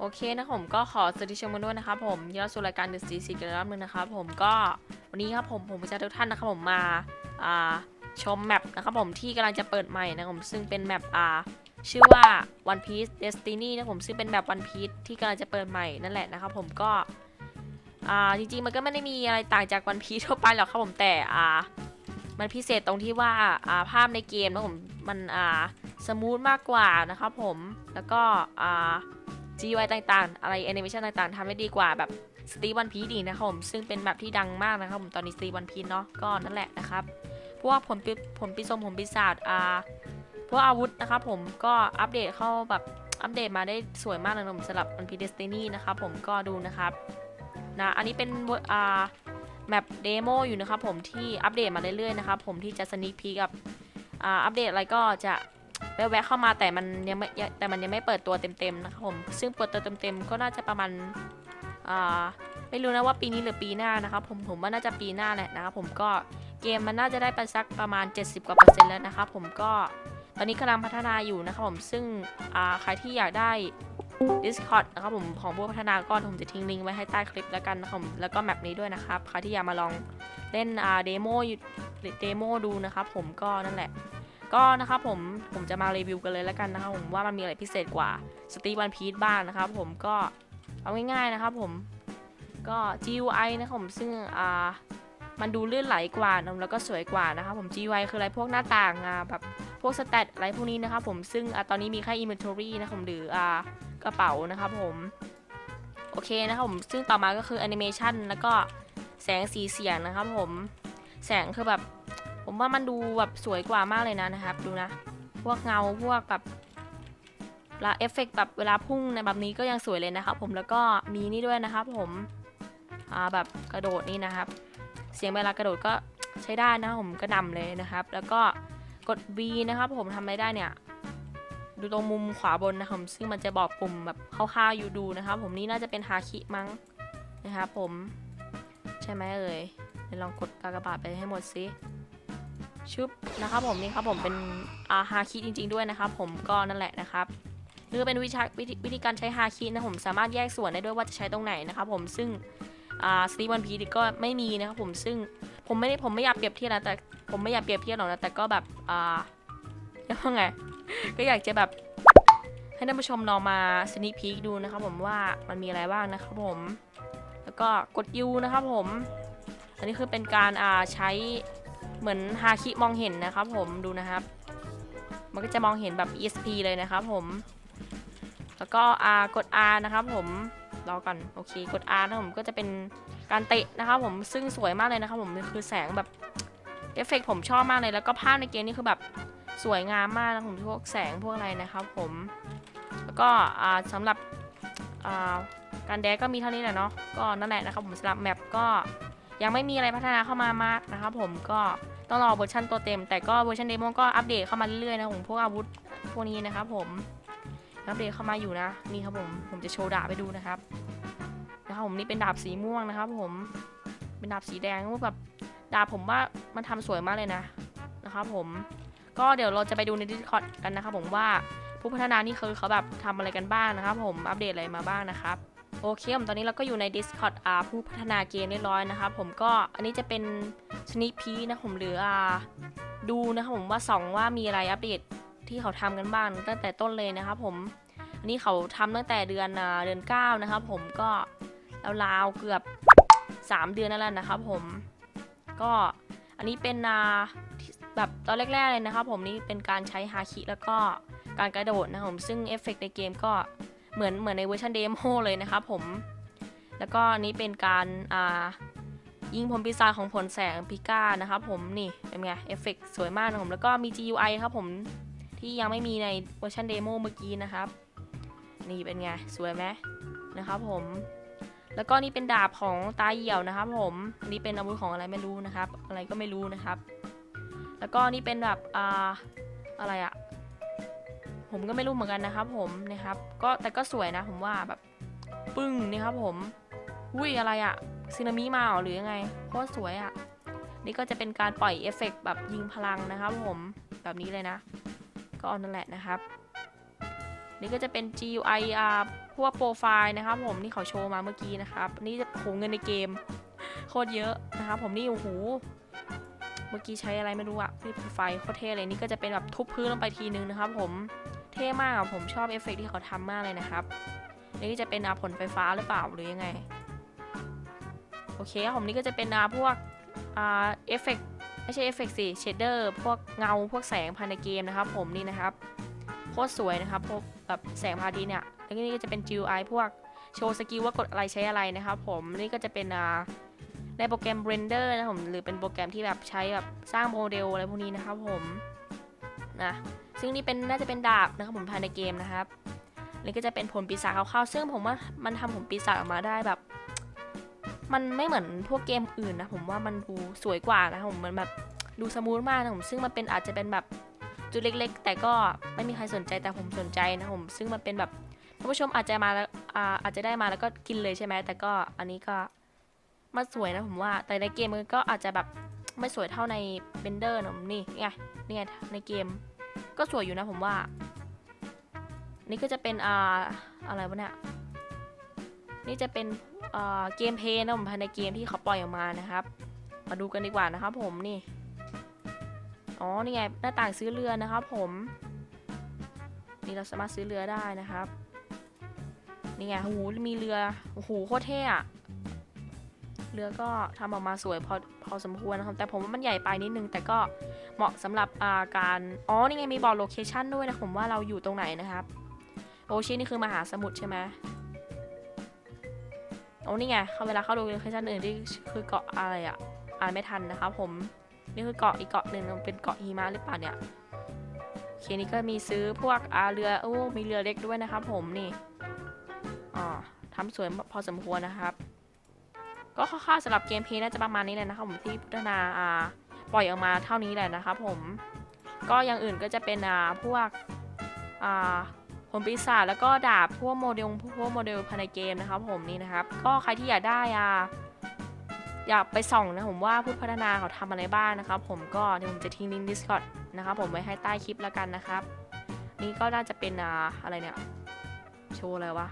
โอเคนะผมก็ขอสวัสดีชมกันด้วยนะครับผมยินดีต้อนรับสู่รายการ The Sea Secret รอบนึงนะครับผมก็วันนี้ครับผมผมจะทุกท่านนะครับผมมาอ่าชมแมปนะครับผมที่กำลังจะเปิดใหม่นะครับผมซึ่งเป็นแมปอ่าชื่อว่า One Piece Destiny นะผมซึ่งเป็นแบบ One Piece ที่กำลังจะเปิดใหม่นั่นแหละนะครับผมก็อ่าจริงๆมันก็ไม่ได้มีอะไรต่างจาก One Piece ทั่วไปหรอกครับผมแต่อ่ามันพิเศษตรงที่ว่าอ่าภาพในเกมนะผมมันอ่าสมูทมากกว่านะครับผมแล้วก็อ่า GUI ต่างๆ อะไรแอนิเมชันต่างๆทำได้ดีกว่าแบบสตีวันพีดีนะครับผมซึ่งเป็นแบบที่ดังมากนะครับผมตอนนี้สตีวันพีเนาะก็นั่นแหละนะครับพวกผลปิผลปิสมผลปีศาจอ่าพวกอาวุธนะครับผมก็อัปเดตเข้าแบบอัปเดตมาได้สวยมากเลยนะผมสำหรับวันพีเดสตินีนะครับผมก็ดูนะครับนะอันนี้เป็นเวอร์อ่าแมปเดโมอยู่นะครับผมที่อัปเดตมาเรื่อยๆนะครับผมที่จะสนิคพีกับอัปเดตอะไรก็จะ แวะเข้ามาแต่มันยังไม่แต่มันยังไม่เปิดตัวเต็มๆนะครับผมซึ่งเปิดตัวเต็มๆก็น่าจะประมาณอ่าไม่รู้นะว่าปีนี้หรือปีหน้านะครับผมผมว่าน่าจะปีหน้าแหละนะครับผมก็เกมมันน่าจะได้ไปสักประมาณ 70 กว่าเปอร์เซ็นต์แล้วนะครับผมก็ตอนนี้กำลังพัฒนาอยู่นะครับผมซึ่งอ่าใครที่อยากได้ Discord นะครับผมของผู้พัฒนาก็ผมจะทิ้งลิงก์ไว้ให้ใต้คลิปแล้วกันนะครับผมแล้วก็แมปนี้ด้วยนะครับใครที่อยากมาลองเล่นเดโมเดโมดูนะครับผมก็นั่นแหละ ก็นะครับผมผมจะมารีวิวกันเลยแล้วกันนะครับผมว่ามันมีอะไรพิเศษกว่าสตีวันพี e บ้างนะครับผมก็เอาง่ายๆนะครับผมก็ GUI นะครับผมซึ่งอ่ามันดูลื่นไหลกว่านะแล้วก็สวยกว่านะครับผม GUI คืออะไรพวกหน้าต่างอ่าแบบพวกสเตตอะไรพวกนี้นะครับผมซึ่งอ่าตอนนี้มีแค่ inventory นะครับผมหรืออ่ากระเป๋านะครับผมโอเคนะครับผมซึ่งต่อมาก็คือ animation แล้วก็แสงสีเสียงนะครับผมแสงคือแบบ ผมว่ามันดูแบบสวยกว่ามากเลยนะนะครับ ดูนะ พวกเงาพวกแบบเวลาเอฟเฟกต์แบบเวลาพุ่งในแบบนี้ก็ยังสวยเลยนะครับ ผมแล้วก็มีนี่ด้วยนะครับ ผมอ่าแบบกระโดดนี่นะครับ เสียงเวลากระโดดก็ใช้ได้นะผมกระหนำเลยนะครับ แล้วก็กด V นะครับ ผมทำอะไรได้เนี่ย ดูตรงมุมขวาบนนะครับซึ่งมันจะบอกปุ่มแบบคร่าวๆอยู่ดูนะครับ ผมนี่น่าจะเป็นฮาคิมั้งนะครับผม ใช่ไหมเอ่ยเดี๋ยวลองกดกากบาทไปให้หมดสิ ชุบนะครับผมนี่ครับผมเป็นอาฮาคิจริง ๆด้วยนะครับ ผมก็นั่นแหละนะครับนี่ก็เป็นวิชาวิธีวิธีการใช้ฮาคินะผมสามารถแยกส่วนได้ด้วยว่าจะใช้ตรงไหนนะครับผมซึ่งสตีวันพีก็ไม่มีนะครับผมซึ่งผมไม่ได้ผมไม่อยากเปรียบเทียบนะแต่ผมไม่อยากเปรียบเทียบหรอกนะแต่ก็แบบอ่าเรียกว่าไงก็อยากจะแบบให้ท่านผู้ชมลองมาสนิพีคดูนะครับผมว่ามันมีอะไรบ้างนะครับผม แล้วก็กดยูนะครับผม อันนี้คือเป็นการอ่าใช้ เหมือนฮาคิมองเห็นนะครับผมดูนะครับ มันก็จะมองเห็นแบบ ESP เลยนะครับผม แล้วก็ R กด R นะครับผมรอก่อนโอเคกด R นะผมก็จะเป็นการเตะนะครับผมซึ่งสวยมากเลยนะครับผมคือแสงแบบเอฟเฟกผมชอบมากเลยแล้วก็ภาพในเกมนี่คือแบบสวยงามมากนะผมพวกแสงพวกอะไรนะครับผมแล้วก็อ่าสำหรับการแดกก็มีเท่านี้แหละเนาะก็นั่นแหละนะครับผมสำหรับแมปก็ ยังไม่มีอะไรพัฒนาเข้ามามากนะครับผมก็ต้องรอเวอร์ชันตัวเต็ม แต่ก็เวอร์ชันเดโมก็อัปเดตเข้ามาเรื่อยๆนะผมพวกอาวุธพวกนี้นะครับผมอัปเดตเข้ามาอยู่นะนี่ครับผมผมจะโชว์ดาบไปดูนะครับนะครับผมนี่เป็นดาบสีม่วงนะครับ ผมเป็นดาบสีแดงแบบดาบผมว่ามันทำสวยมากเลยนะนะครับผมก็เดี๋ยวเราจะไปดูใน Discord กันนะครับผมว่าผู้พัฒนานี่คือเขาแบบทำอะไรกันบ้างนะครับ ผมอัปเดตอะไรมาบ้างนะครับ โอเคผมตอนนี้เราก็อยู่ใน Discord อ่าผู้พัฒนาเกมเรียบร้อยนะครับผมก็อันนี้จะเป็น sneak peek นะผมหรืออ่าดูนะครับผมว่าสองว่ามีอะไรอัปเดตที่เขาทำกันบ้างตั้งแต่ต้นเลยนะครับผมอันนี้เขาทำตั้งแต่เดือนอ่าเดือน 9 นะครับผมก็ราวๆเกือบ 3 เดือนนั่นแหละนะครับผมก็อันนี้เป็นอ่าแบบตอนแรกๆเลยนะครับผมนี่เป็นการใช้ฮาคิแล้วก็การกระโดดนะครับผมซึ่งเอฟเฟกต์ในเกมก็ เหมือนเหมือนในเวอร์ชันเดโมเลยนะครับผม แล้วก็อันนี้เป็นการอ่ายิงผลปีศาจของผลแสงพิก้านะครับผมนี่เป็นไงเอฟเฟกสวยมากนะผมแล้วก็มี GUI ครับผมที่ยังไม่มีในเวอร์ชันเดโมเมื่อกี้นะครับ นี่เป็นไงสวยไหมนะครับผม แล้วก็นี่เป็นดาบของตาเหี่ยวนะครับผมนนี่เป็นอาวุธของอะไรไม่รู้นะครับ อะไรก็ไม่รู้นะครับ แล้วก็นี่เป็นแบบอ่าอะไรอะ ผมก็ไม่รู้เหมือนกันนะครับผมนะครับก็แต่ก็สวยนะผมว่าแบบปึ้งนี่ครับผมอุ้ยอะไรอะซึนามิมาหรือยังไงโคตรสวยอะนี่ก็จะเป็นการปล่อยเอฟเฟกต์แบบยิงพลังนะครับผมแบบนี้เลยนะ ก็นั่นแหละนะครับ นี่ก็จะเป็น GUI พวกโปรไฟล์นะครับผมที่เขาโชว์มาเมื่อกี้นะครับนี่จะโหเงินในเกม โคตรเยอะนะครับผมนี่โอ้โหเมื่อกี้ใช้อะไรไม่รู้อะที่โปรไฟล์โคตรเท่เลยนี่ก็จะเป็นแบบทุบพื้นลงไปทีนึงนะครับผม เท่มากอะผมชอบเอฟเฟกต์ที่เขาทำมากเลยนะครับ นี่จะเป็นอาผลไฟฟ้าหรือเปล่าหรือยังไง โอเคผมนี่ก็จะเป็นอาพวกอาเอฟเฟกต์ไม่ใช่เอฟเฟกต์สิเชดเดอร์พวกเงาพวกแสงภายในเกมนะครับ ผมนี่นะครับโคตรสวยนะครับพวกแบบแสงพาทิตย์เนี่ยแล้วนี่ก็จะเป็น GUI พวกโชว์สกิลว่ากดอะไรใช้อะไรนะครับผมนี่ก็จะเป็นอ่าในโปรแกรม Blender นะผมหรือเป็นโปรแกรมที่แบบใช้แบบสร้างโมเดลอะไรพวกนี้นะครับผม นะซึ่งนี่เป็นน่าจะเป็นดาบนะครับผมภายในเกมนะครับนี่ก็จะเป็นผลปีศาจคร่าวๆซึ่งผมว่ามันทำผลปีศาจออกมาได้แบบ มันไม่เหมือนพวกเกมอื่นนะผมว่ามันดูสวยกว่านะครับผมมันแบบดูสมูทมากนะผมซึ่งมันเป็นอาจจะเป็นแบบจุดเล็ก ๆ แต่ก็ไม่มีใครสนใจแต่ผมสนใจนะผมซึ่งมันเป็นแบบท่านผู้ชมอาจจะมาแล้วอาอาจจะได้มาแล้วก็กินเลยใช่ไหมแต่ก็อันนี้ก็มันสวยนะผมว่า แต่ในเกมมันก็อาจจะแบบ ไม่สวยเท่าในเบนเดอร์นะผมนี่ไงนี่ไงในเกม ก็สวยอยู่นะผมว่า นี่ก็จะเป็นอ่าอะไรวะเนี่ยนี่จะเป็นอ่าเกมเพย์นะผมภายในเกมที่เขาปล่อยออกมานะครับ มาดูกันดีกว่านะครับผมนี่อ๋อนี่ไงหน้าต่างซื้อเรือนะครับผมนี่เราสามารถซื้อเรือได้นะครับ นี่ไงโอ้โหมีเรือโอ้โหโคตรเท่อะ เรือก็ทำออกมาสวยพอพอสมควรนะครับแต่ผมว่ามันใหญ่ไปนิดนึง แต่ก็เหมาะสำหรับาการอ๋อนี่ไงมีบอกโลเคชันด้วยนะผมว่าเราอยู่ตรงไหนนะครับ โอชินี่คือมหาสมุทรใช่ไหมโอ้นี่ไงเขาเวลาเข้าดูโลเคชันอื่นที่คือเกาะอะไรอะอ่านไม่ทันนะครับผมนี่คือเกาะอีกเกาะหนึ่งเป็นเกาะหิมะหรือเปล่าเนี่ยโอเคนี่ก็มีซื้อพวกอาเรือโอ้มีเรือเล็กด้วยนะครับผมนี่อ๋อทำสวยพอสมควรนะครับ ก็คร่าวๆสำหรับเกมเพย์น่าจะประมาณนี้เลยนะครับผมที่พัฒนาอ่าปล่อยออกมาเท่านี้แหละนะครับผมก็อย่างอื่นก็จะเป็นอ่าพวกอ่าผลปีศาจแล้วก็ดาบพวกโมเดลพวกโมเดลภายในเกมนะครับผมนี่นะครับก็ใครที่อยากได้อ่าอยากไปส่องนะผมว่าผู้พัฒนาเขาทำอะไรบ้างนะครับผมก็เดี๋ยวผมจะทิ้งลิงก์ Discord นะครับผมไว้ให้ใต้คลิปแล้วกันนะครับ นี่ก็น่าจะเป็นอ่าอะไรเนี่ยโชว์อะไรวะ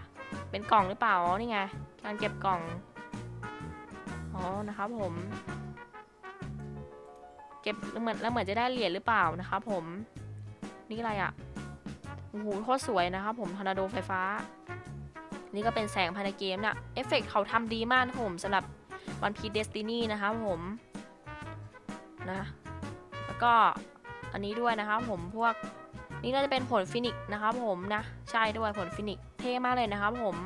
เป็นกล่องหรือเปล่านี่ไงการเก็บกล่อง อ๋อนะครับผม เก็บแล้วเหมือนแล้วเหมือนจะได้เหรียญหรือเปล่านะครับผมนี่อะไรอะ่ะโอ้โหโคตรสวยนะครับผมทอร์นาโดไฟฟ้า นี่ก็เป็นแสงภายในเกมน่ะเอฟเฟกต์เขาทำดีมากนะผมสำหรับวันพีเดสตินีนะครับผมนะแล้วก็อันนี้ด้วยนะครับผมพวกนี่น่าจะเป็นผลฟินิกนะครับผมนะ ใช่ด้วยผลฟินิกเท่มากเลยนะครับผม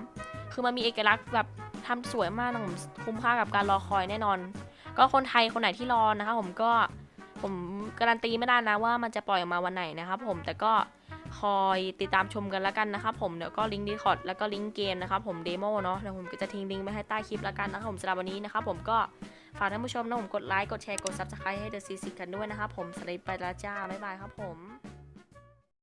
คือมันมีเอกลักษณ์แบบ ทำสวยมากนะผมคุ้มค่ากับการรอคอยแน่นอน ก็คนไทยคนไหนที่รอนะครับผมก็ผมการันตีไม่ได้นะว่ามันจะปล่อยออกมาวันไหนนะครับผมแต่ก็คอยติดตามชมกันแล้วกันนะครับผมเดี๋ยวก็ลิงก์ดีคอร์ดแล้วก็ลิงก์เกมนะครับผมเดโมเนาะเดี๋ยวผมก็จะทิ้งลิงก์ไว้ให้ใต้คลิปแล้วกันนะครับผมสำหรับวันนี้นะครับผมก็ฝากท่านผู้ชมนะผมกดไลค์กดแชร์กด subscribe ให้ The Seasick กันด้วยนะครับผมสวัสดีไปแล้วจ้าบ๊ายบายครับผม